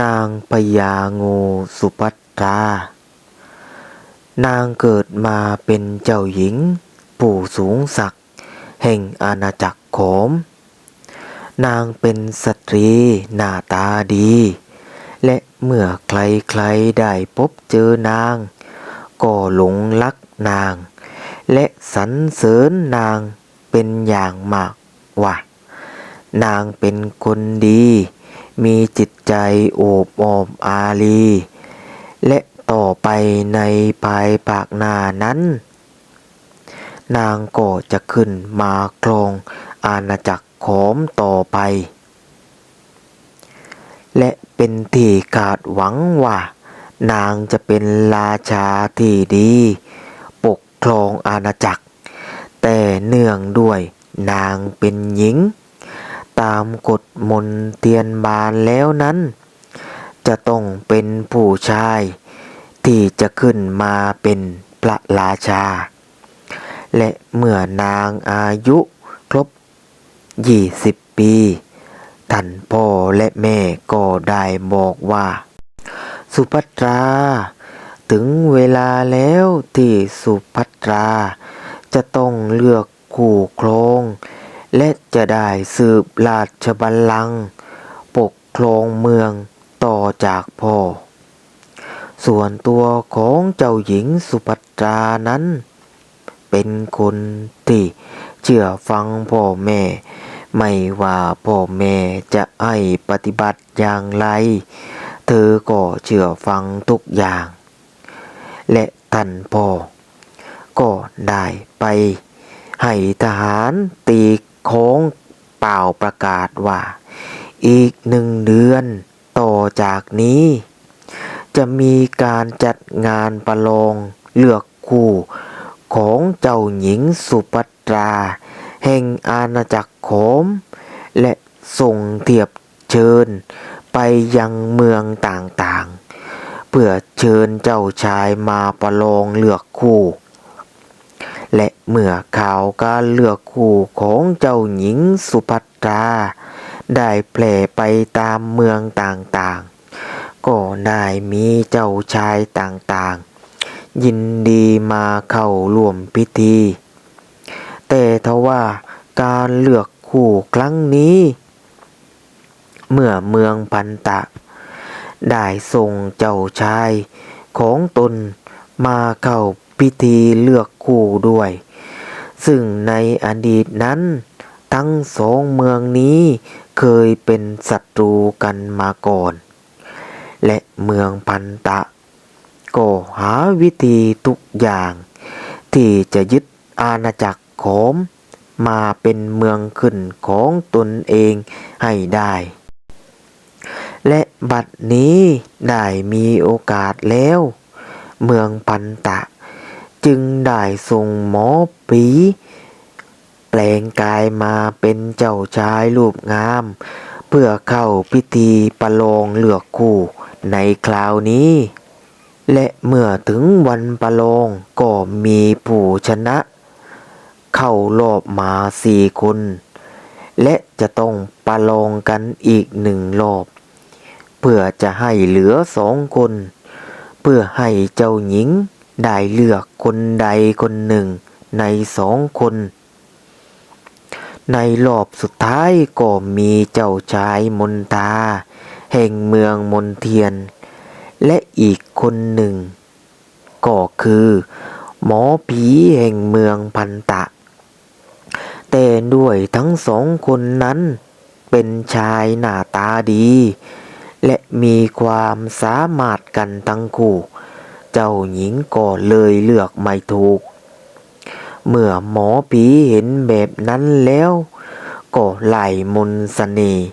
นางพญางูสุภัทรานางเกิดมาเป็นเจ้าหญิงผู้สูงศักดิ์แห่งอาณาจักรโขม นางเป็นสตรีหน้าตาดี และเมื่อใครๆได้พบเจอนาง ก็หลงรักนาง และสรรเสริญนางเป็นอย่างมากว่า นางเป็นคนดี มีจิตใจโอบออมอารี และต่อไปในภายภาคหน้านั้น นางก็จะขึ้นมาครองอาณาจักรขอมต่อไป และเป็นที่คาดหวังว่า นางจะเป็นราชาที่ดี ปกครองอาณาจักร แต่เนื่องด้วยนางเป็นหญิง ตามกฎมนเทียนบานแล้วนั้น จะต้องเป็นผู้ชาย ที่จะขึ้นมาเป็นพระราชา และเมื่อนางอายุครบ 20 ปี ท่านพ่อและแม่ก็ได้บอกว่า สุภัตรา ถึงเวลาแล้วที่สุภัตรา จะต้องเลือกคู่ครอง และจะได้สืบราชบัลลังก์ปกครองเมืองต่อจากพ่อ ส่วนตัวของเจ้าหญิงสุภัตรานั้น เป็นคนที่เชื่อฟังพ่อแม่ ไม่ว่าพ่อแม่จะให้ปฏิบัติอย่างไร เธอก็เชื่อฟังทุกอย่าง และท่านพ่อก็ได้ไปให้ทหารตี โค้งเป่าประกาศว่า อีกหนึ่งเดือนต่อจากนี้ จะมีการจัดงานประลองเลือกคู่ของเจ้าหญิงสุภัตรา แห่งอาณาจักรโขม และส่งเทียบเชิญไปยังเมืองต่างๆ เพื่อเชิญเจ้าชายมาประลองเลือกคู่ เมื่อข่าวการเลือกคู่ของเจ้าหญิงสุภัตรา ได้แพร่ไปตามเมืองต่างๆ ก็ได้มีเจ้าชายต่างๆ ยินดีมาเข้าร่วมพิธี แต่ทว่าการเลือกคู่ครั้งนี้ เมื่อเมืองพันตะ ได้ส่งเจ้าชายของตนมาเข้าพิธีเลือกคู่ด้วย ซึ่งในอดีตนั้น ทั้งสองเมืองนี้เคยเป็นศัตรูกันมาก่อน และเมืองพันตะ ก็หาวิธีทุกอย่าง ที่จะยึดอาณาจักรโขมมาเป็นเมืองขึ้นของตนเองให้ได้ และบัดนี้ได้มีโอกาสแล้ว เมืองพันตะ จึงได้ส่งหมอปี แปลงกายมาเป็นเจ้าชายรูปงาม เพื่อเข้าพิธีประลองเลือกคู่ในคราวนี้ และเมื่อถึงวันประลองก็มีผู้ชนะ เข้ารอบมาสี่คน และจะต้องประลองกันอีกหนึ่งรอบ เพื่อจะให้เหลือสองคน เพื่อให้เจ้าหญิง ได้เลือกคนใดคนหนึ่งในสองคน ในรอบสุดท้ายก็มีเจ้าชายมนตา แห่งเมืองมนเทียน และอีกคนหนึ่ง ก็คือ หมอผีแห่งเมืองพันตะ แต่ด้วยทั้งสองคนนั้น เป็นชายหน้าตาดี และมีความสามารถกันทั้งคู่ เจ้าหญิงก็เลยเลือกไม่ถูก เมื่อหมอผีเห็นแบบนั้นแล้ว ก็ไล่มนต์เสน่ห์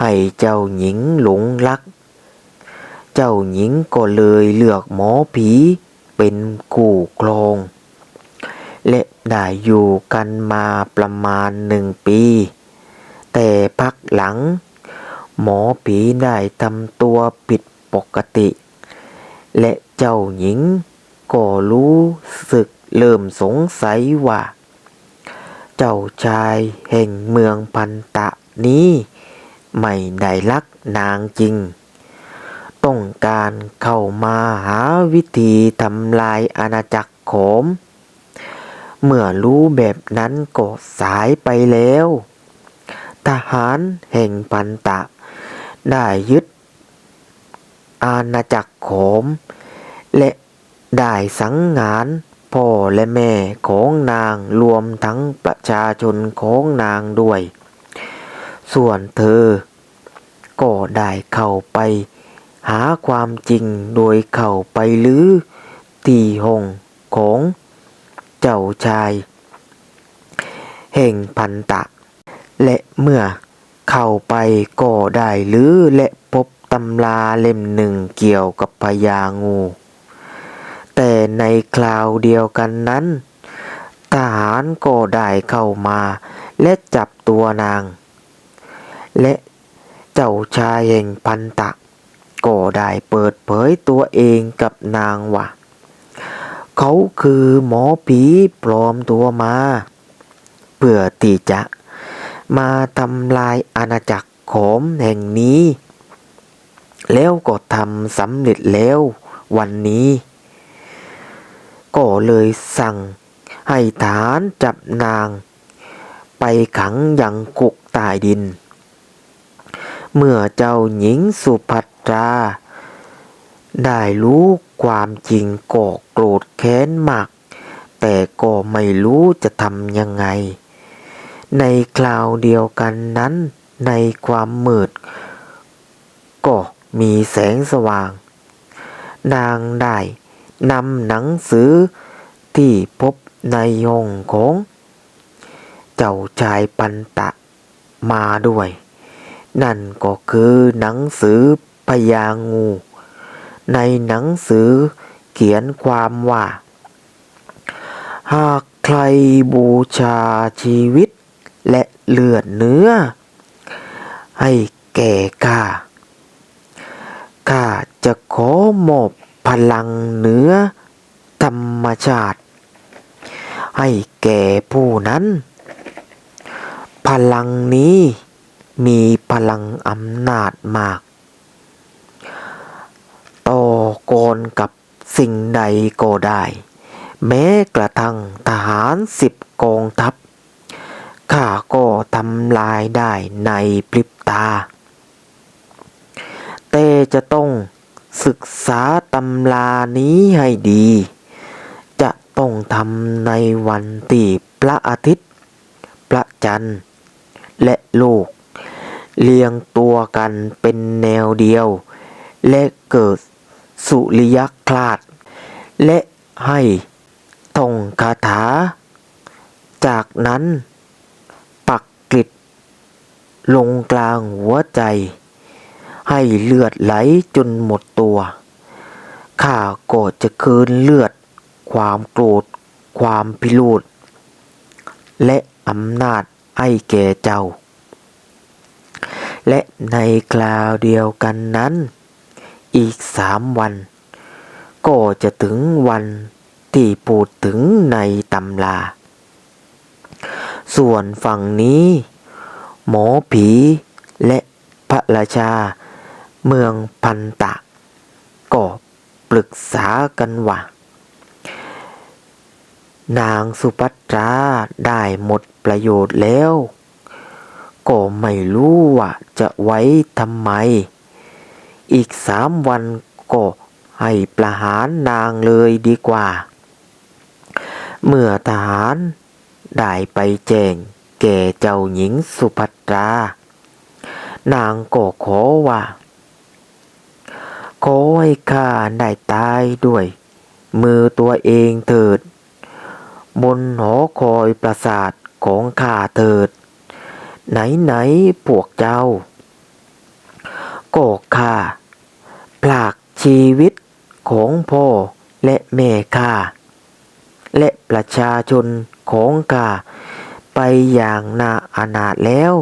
ให้เจ้าหญิงหลงรัก เจ้าหญิงก็เลยเลือกหมอผีเป็นคู่ครอง และได้อยู่กันมาประมาณหนึ่งปี แต่พักหลัง หมอผีได้ทำตัวผิดปกติ และ เจ้าหญิงก็รู้สึกเริ่มสงสัยว่า เจ้าชายแห่งเมืองพันตะนี้ ไม่ได้รักนางจริง ต้องการเข้ามาหาวิธีทำลายอาณาจักรโขมเมื่อรู้แบบนั้นก็สายไปแล้ว ทหารแห่งพันตะ ได้ยึดอาณาจักรโขม และได้สังหารพ่อและแม่ของนางรวมทั้งประชาชนของนางด้วย ส่วนเธอ ก็ได้เข้าไป หาความจริงโดยเข้าไปลือที่ห้องของเจ้าชาย แห่งพันตะ และเมื่อเข้าไปก็ได้ลื้อและพบตำราเล่มหนึ่งเกี่ยวกับพญางู แต่ในคราวเดียวกันนั้น ทหารก็ได้เข้ามา และจับตัวนาง และเจ้าชายแห่งพันตะ ก็ได้เปิดเผยตัวเองกับนางว่าเขาคือหมอผีปลอมตัวมา เพื่อที่จะมาทำลายอาณาจักรโขมแห่งนี้ แล้วก็ทำสำเร็จแล้ววันนี้ ก็เลยสั่งให้ฐานจับนาง ไปขังยังคุกใต้ดิน เมื่อเจ้าหญิงสุภัตรา ได้รู้ความจริงก็โกรธแค้นมาก แต่ก็ไม่รู้จะทำยังไง ในคราวเดียวกันนั้นในความมืด ก็มีแสงสว่าง นางได้ นำหนังสือที่พบในห้องของเจ้าชายปันตะมาด้วย นั่นก็คือหนังสือพญางู ในหนังสือเขียนความว่า หากใครบูชาชีวิตและเลือดเนื้อ ให้แก่ข้าข้าจะขอมอบ พลังเหนือธรรมชาติ ให้แก่ผู้นั้น พลังนี้มีพลังอำนาจมาก ต่อกรกับสิ่งใดก็ได้ แม้กระทั่งทหารสิบกองทัพข้าก็ทำลายได้ในพริบตา แต่จะต้อง ศึกษาตำรานี้ให้ดี จะต้องทำในวันที่พระอาทิตย์ พระจันทร์ และโลก เรียงตัวกันเป็นแนวเดียว และเกิดสุริยคลาด และให้ท่องคาถา จากนั้นปักกลิดลงกลางหัวใจ ให้เลือดไหลจนหมดตัว ข้าก็จะคืนเลือด ความโกรธ ความพิโรธและอำนาจให้แก่เจ้า และในคราวเดียวกันนั้น อีกสามวัน ก็จะถึงวันที่พูดถึงในตำราส่วนฝั่งนี้ หมอผีและพระราชา เมืองพันตะ ก็ปรึกษากันว่า นางสุภัตราได้หมดประโยชน์แล้ว ก็ไม่รู้ว่าจะไว้ทำไม อีกสามวันก็ให้ประหารนางเลยดีกว่า เมื่อทหารได้ไปแจ้งแก่เจ้าหญิงสุภัตรา นางก็ขอว่า ขอให้ข้าได้ตายด้วย มือตัวเองเถิด บนหอคอยปราสาทของข้าเถิด ไหนไหนๆพวกเจ้าก็ข้าพลากชีวิตของพ่อและแม่ข้าและประชาชนของข้าไปอย่างนาอนาถแล้ว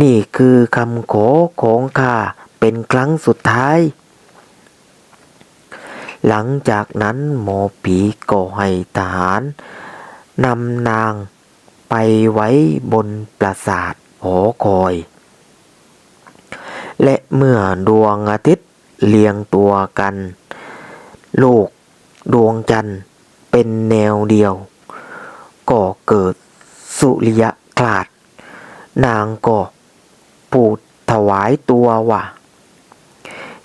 นี่คือคำขอของข้าเป็นครั้งสุดท้าย หลังจากนั้นหมอผีก็ให้ทหารนำนางไปไว้บนปราสาทหอคอย และเมื่อดวงอาทิตย์เรียงตัวกัน โลกดวงจันทร์เป็นแนวเดียว ก็เกิดสุริยคลาด นางก็ปูดถวายตัวว่า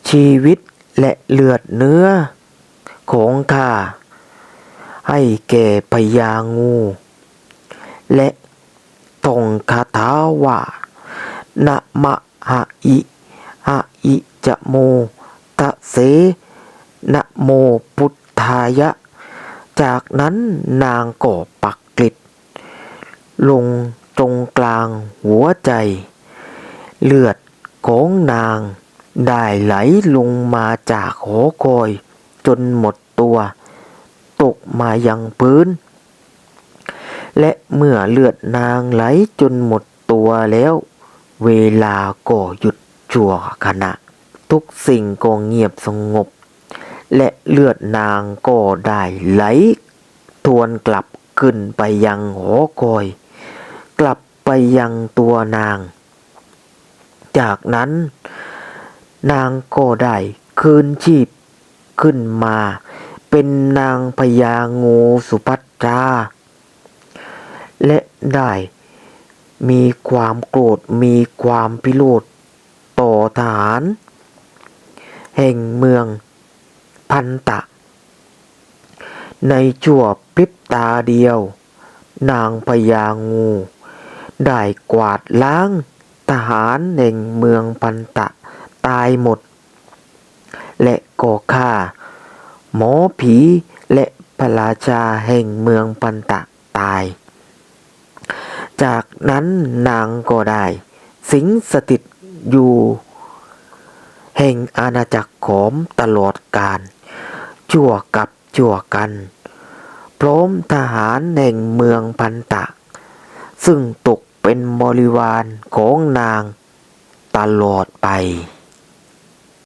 ชีวิตและเลือดเนื้อ ของข้าให้แก่พญางู และทงคาถาว่านะมะหะอิหะอิจะโมตะเสนะโมพุทธายะ จากนั้นนางก็ปักกลิดลงตรงกลางหัวใจ เลือดของนางได้ไหลลงมาจากหอคอย จนหมดตัว ตกมายังพื้น และเมื่อเลือดนางไหลจนหมดตัวแล้ว เวลาก็หยุดชั่วขณะ ทุกสิ่งก็เงียบสงบ และเลือดนางก็ได้ไหล ทวนกลับขึ้นไปยังหอคอย กลับไปยังตัวนาง จากนั้น นางก็ได้คืนชีพ ขึ้นมา เป็นนางพญางูสุภัตราและได้มีความโกรธมีความพิโรธต่อทหารแห่งเมืองพันตะ ในชั่วพริบตาเดียว นางพญางู ได้กวาดล้างทหารแห่งเมืองพันตะตายหมด และ ก่อฆ่า หมอผีและพระราชาแห่งเมืองปันตะตาย จากนั้นนางก็ได้ สิงสถิตอยู่ แห่งอาณาจักรขอมตลอดกาลชั่วกับชั่วกัน พร้อมทหารแห่งเมืองพันตะ ซึ่งตกเป็นบริวารของนางตลอดไป